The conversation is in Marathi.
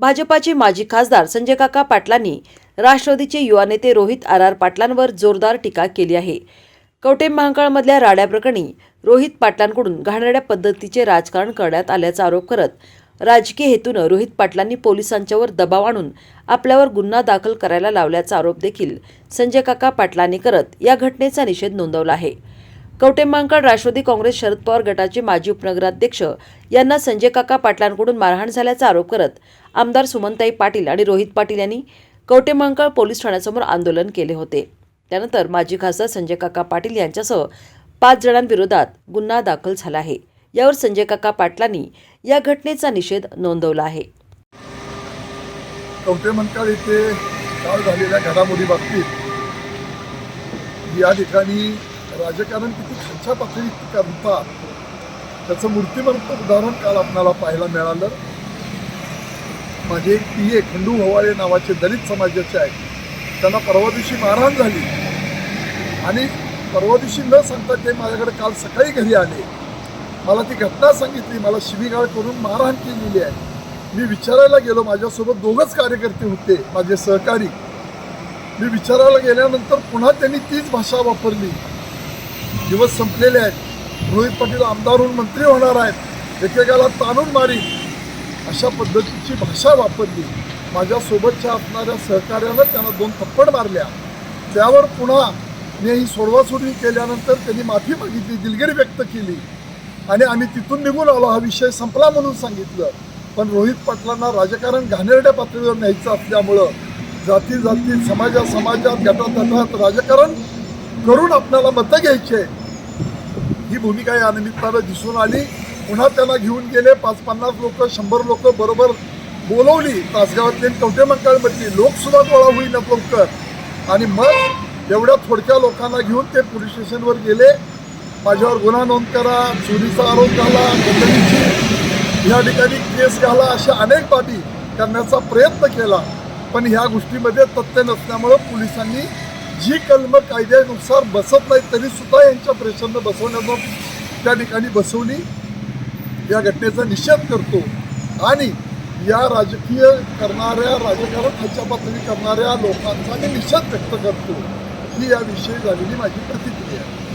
भाजपाचे माजी खासदार संजय काका पाटलांनी राष्ट्रवादीचे युवा नेते रोहित आर आर पाटलांवर जोरदार टीका केली आहे. कवटे महांकाळमधल्या राड्याप्रकरणी रोहित पाटलांकडून घाणेरड्या पद्धतीचे राजकारण करण्यात आल्याचा आरोप करत राजकीय हेतूनं रोहित पाटलांनी पोलिसांच्यावर दबाव आणून आपल्यावर गुन्हा दाखल करायला लावल्याचा आरोप देखील संजय काका पाटलांनी करत या घटनेचा निषेध नोंदवला आहे. कवठे राष्ट्रवादी काँग्रेस शरद पवार गटाचे माजी उपनगराध्यक्ष यांना संजय काका पाटलांकडून मारहाण झाल्याचा आरोप करत आमदार सुमनताई पाटील आणि रोहित पाटील यांनी कवठे पोलीस ठाण्यासमोर आंदोलन केले होते. त्यानंतर माजी खासदार संजय काका पाटील यांच्यासह पाच जणांविरोधात गुन्हा दाखल झाला आहे. यावर संजय काका पाटलांनी या घटनेचा निषेध नोंदवला आहे. कवटेमंकाळ येथे काल झालेल्या घडामोडी बाबतीत या ठिकाणी राजकारण किती खालच्या पातळीत करतात त्याचं मूर्तिमंत उदाहरण काल आपणाला पाहायला मिळालं. माझे एक पी ए खंडू हवाळे नावाचे दलित समाजाचे आहेत. त्यांना परवा दिवशी मारहाण झाली. आणि परवा दिवशी न सांगता ते माझ्याकडे काल सकाळी घरी आले. मला ती घटना सांगितली मला शिवीगाळ करून मारहाण केलेली आहे. मी विचारायला गेलो माझ्यासोबत दोघंच कार्यकर्ते होते माझे सहकारी. मी विचारायला गेल्यानंतर पुन्हा त्यांनी तीच भाषा वापरली. दिवस संपलेले आहेत. रोहित पाटील आमदार होऊन मंत्री होणार आहेत. एकेकाला ताणून मारी अशा पद्धतीची भाषा वापरली. माझ्यासोबतच्या असणाऱ्या सहकार्यानं त्यांना दोन थप्पड मारल्या. त्यावर पुन्हा मी ही सोडवासोडवी केल्यानंतर त्यांनी माफी मागितली दिलगिरी व्यक्त केली. आणि आम्ही तिथून निघून आलो. हा विषय संपला म्हणून सांगितलं. पण रोहित पाटलांना राजकारण घाणेरड्या पातळीवर न्यायचं असल्यामुळं जाती जाती समाजा समाजात गटात राजकारण करून आपल्याला मतं आहे ही भूमिका या निमित्तानं दिसून आली. पुन्हा त्यांना घेऊन गेले. पाच पन्नास लोक शंभर लोक बरोबर बोलवली. तासगावातली कवठे मंकाळमधली लोकसुद्धा गोळा होईल लवकर. आणि मग एवढ्या थोडक्या लोकांना घेऊन ते पोलीस स्टेशनवर गेले. माझ्यावर गुन्हा नोंद करा. चोरीचा आरोप घाला. दंडनीची या ठिकाणी केस घाला. अशा अनेक बाबी करण्याचा प्रयत्न केला. पण ह्या गोष्टीमध्ये तथ्य नसल्यामुळं पोलिसांनी जी कलम कायद्यानुसार बसत नाही तरी सुद्धा यांच्या प्रेशरनं बसवण्याचा त्या ठिकाणी बसवली. या घटनेचा निषेध करतो. आणि या राजकीय करणाऱ्या राजकारण खालच्या पातळी करणाऱ्या लोकांचा मी निषेध व्यक्त करतो. ही याविषयी झालेली माझी प्रतिक्रिया आहे.